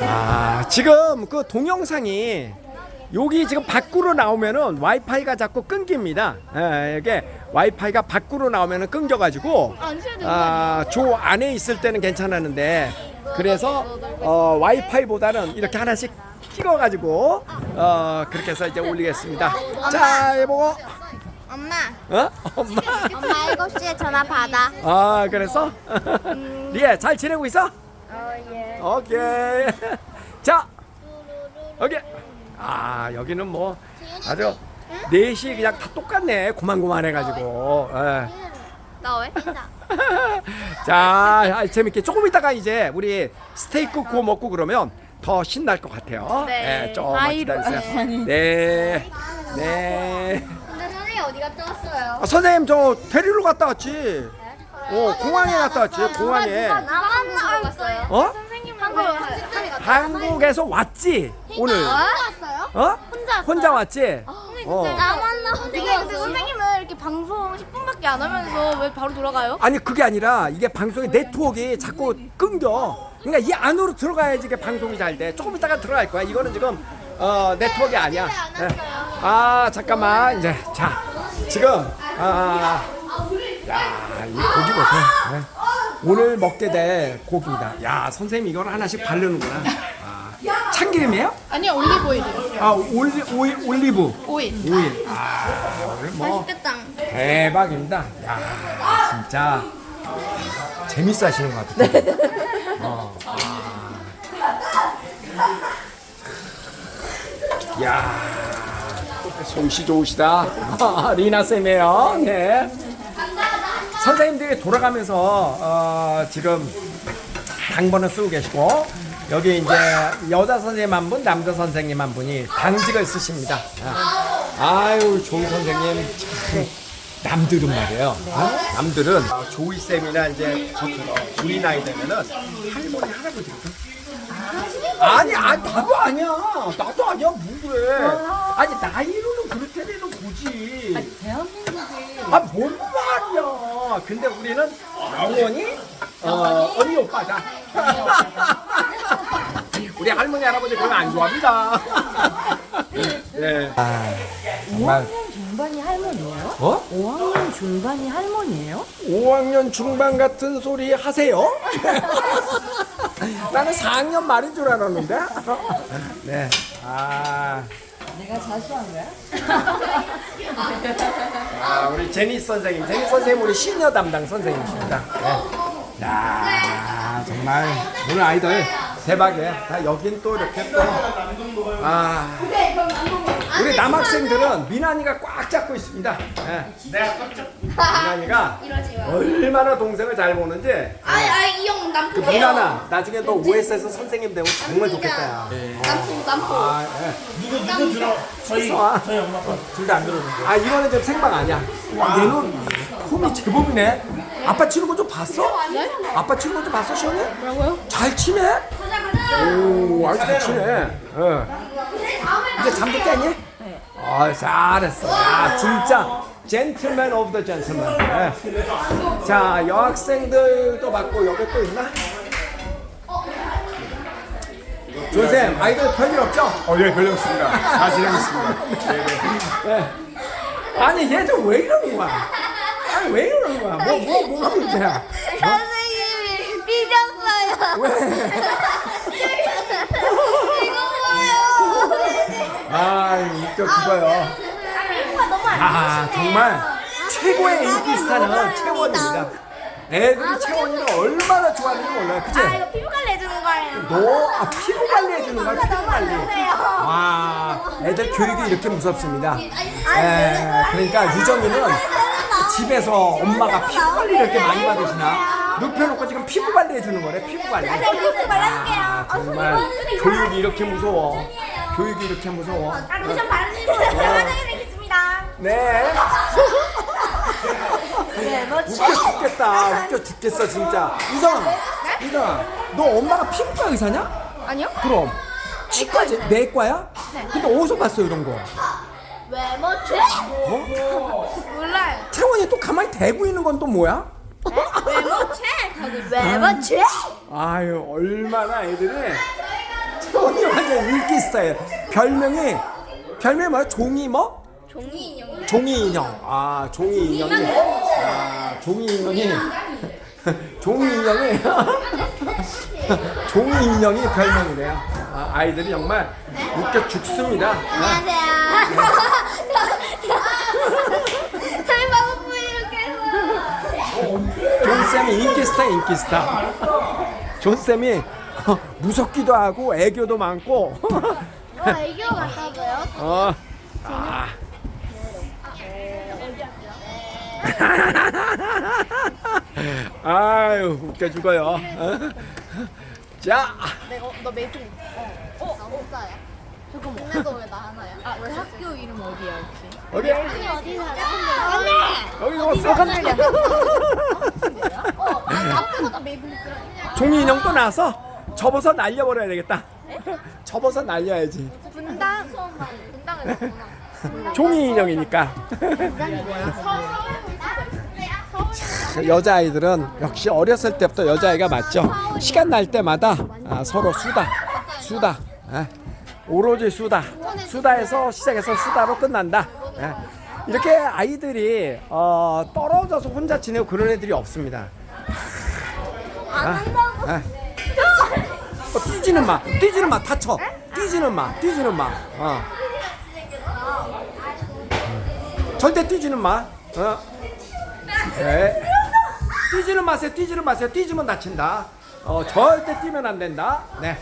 아, 지금 그 동영상이 여기 지금 밖으로 나오면은 와이파이가 자꾸 끊깁니다. 예, 이게 와이파이가 밖으로 나오면은 끊겨가지고 아, 조 안에 있을 때는 괜찮았는데 그래서 어, 와이파이보다는 이렇게 하나씩 찍어가지고 어, 그렇게 해서 이제 올리겠습니다. 자, 여보, 엄마. 어? 엄마. 엄마 7시에 전화 받아. 아, 그래서 리에 잘 지내고 있어? 어, 예. 오케이. 자, 여기. 아, 여기는 뭐 아주 넷이 그냥 다 똑같네. 고만고만해가지고. 예. 나 왜? 자, 아, 재밌게 조금 있다가 이제 우리 스테이크 구워 먹고 그러면 더 신날 것 같아요. 네. 예, 조금만 기다리세요. 네, 네. 근데 선생님 어디 갔다 왔어요? 아, 선생님 저 데리러 갔다 왔지. 어, 공항에 갔다 왔지. 공항에. 나만 어? 선생님 한국 한국에 한국에서 왔지 오늘. 왔어요? 어? 혼자 혼자 왔지. 어. 나만 나 근데 근데 선생님은 이렇게 방송 10분밖에 안 하면서 왜 바로 돌아가요? 아니 그게 아니라 이게 방송의 네트워크가 자꾸 끊겨. 그러니까 이 안으로 들어가야지 이게 방송이 잘 돼. 조금 있다가 들어갈 거야. 이거는 지금 어, 네트워크 아니야. 예. 아 잠깐만 이제 자 지금 아, 야이 고기 보세요. 예. 오늘 먹게 될 고기입니다. 야 선생님 이걸 하나씩 바르는구나. 아, 참기름이에요? 아니요 올리브 오일이요. 아 올리 오일 올리브 오일. 오일. 아 오늘 뭐 맛있겠다. 대박입니다. 야 진짜 재밌어 하시는 것 같아요. 어, 아. 야 솜씨 좋으시다. 리나 쌤이에요. 네. 선생님들이 돌아가면서 어, 지금 당번을 쓰고 계시고 여기 이제 여자 선생님 한 분, 남자 선생님 한 분이 당직을 쓰십니다. 아, 아유 조이 선생님 참 남들은 말이에요. 어? 남들은 조이 쌤이나 이제 저처럼 우리 나이 되면은 할머니 할아버지거든. 아니, 아니 나도 아니야. 나도 아니야. 뭐래? 아니 나이로는 그렇게는 보지. 아, 뭔 말이 야. 근데 우리는 영원히 어, 언니 오빠다. 우리 할머니 할아버지 그러면 안 좋아합니다. 네. 아, 정말 5학년 중반이 할머니예요? 어? 5학년 중반이 할머니예요? 5학년 중반 같은 소리 하세요? 나는 4학년 말인 줄 알았는데. 네. 아. 내가 자수한 거야? 아, 우리 제니 선생님, 제니 선생님 우리 시니어 담당 선생님이십니다. 네. 야, 정말 오늘 아이들 대박이에요. 다 여긴 또 이렇게 또 아, 남학생들은 미나니가 꽉 잡고 있습니다. 네. 미나니가 얼마나 동생을 잘 보는지 아이 아이 이형 그. 미나나 나중에 너 OS에서 선생님 되고 정말 좋겠다. 야. 남포 남포. 아, 예. 누구 누구 들어? 저희 아. 저희 엄마 아빠 둘 다 안 들어오는데. 아 이거는 지금 생방 아니야. 와, 얘는 폼이 제법이네. 아빠 치는 거 좀 봤어? 아빠 치는 거 좀 봤어, 시원해? 뭐라고요? 잘 치네. 오, 아주 잘 치네. 어. 이제 잠도 깼니? 네. 아, 잘했어. 야, 진짜 젠틀맨 오브 더 젠틀맨. 예. 자, 여학생들도 받고 여기 또 있나? 조쌤, 아이들 별일 없죠? 어, 예, 별로 없습니다. 다 있습니다. 네, 네. 예. 아니 얘들 왜 이러는 거야? 아니 왜 이러는 거야? 뭐 뭐 뭐가 문제야? 선생님이 삐졌어요. 왜? 이거 뭐예요? 아 웃겨 죽어요. 이거 너무 안아 정말 최고의 인기 스타는 채원입니다. 애들이 채원이를 얼마나 좋아하는지 몰라요, 그치? 아 이거 피부 관리 해주는 거예요. 너 아, 피부 관리 해주는 거야, 피부 관리. 와, 애들 교육이 이렇게 무섭습니다. 에, 그러니까 유정이는 집에서 엄마가 피부 관리를 이렇게 많이 받으시나? 눕혀놓고 지금 피부 관리 해주는 거래, 피부 관리. 네. 아, 정말 교육이 이렇게 무서워. 교육이 이렇게 무서워. 아, 로션 바르시고 화장해 드리겠습니다. 네. 웃겨 죽겠다. 웃겨 죽겠어 진짜. 유정아, 유정아, 너 엄마가 피부과 의사냐? 아니요? 그럼 치과지 내과야? 근데 어디서 봤어 이런 거? 외모체? 어? 몰라요. 채원이 또 가만히 대고 있는 건 또 뭐야? 외모체? 거기 외모체? 아유 얼마나 애들이 채원이 완전 인기 스타일. 별명이 별명이 뭐야? 종이 뭐? 종이 인형. 종이 인형. 아, 종이 인형이. 아, 종이 인형이. 종이 인형이. 종이 인형이 별명이래요. 아, 아이들이 정말 웃겨 죽습니다. 아, 안녕하세요. 저희 마법부 이렇게 해서. 존 쌤이 인기 스타, 인기 스타. 존 쌤이 무섭기도 하고 애교도 많고. 와 애교 같다고요? 어. 아. 아유 웃겨 죽어요. 어? 자, 내가 너 메이플. 어, 나 혼자야. 잠깐만. 근데도 왜나 하나야? 아, 왜 학교 이름 어디야 혹시? 어디? 언니 어디 살아? 언니. 여기. 어, 메이플 있어. 종이 인형 또 나와서 접어서 날려버려야 되겠다. 접어서 날려야지. 분당. 분당에 났구나. 종이 인형이니까. 여자아이들은 역시 어렸을 때부터 여자아이가 맞죠. 시간 날 때마다 아, 서로 수다, 수다. 예. 오로지 수다. 수다에서 시작해서 수다로 끝난다. 예. 이렇게 아이들이 어, 떨어져서 혼자 지내고 그런 애들이 없습니다. 안 한다고. 어, 뛰지는 마, 뛰지는 마, 다쳐. 뛰지는 마, 뛰지는 마. 어. 절대 뛰지는 마. 어. 네. 뛰지는 마세요. 뛰지는 마세요. 뛰지면 다친다. 어, 절대 뛰면 안 된다. 네.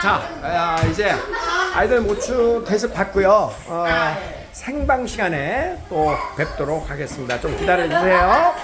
자, 아, 이제 아이들 모충 대습 받고요. 어, 생방 시간에 또 뵙도록 하겠습니다. 좀 기다려 주세요.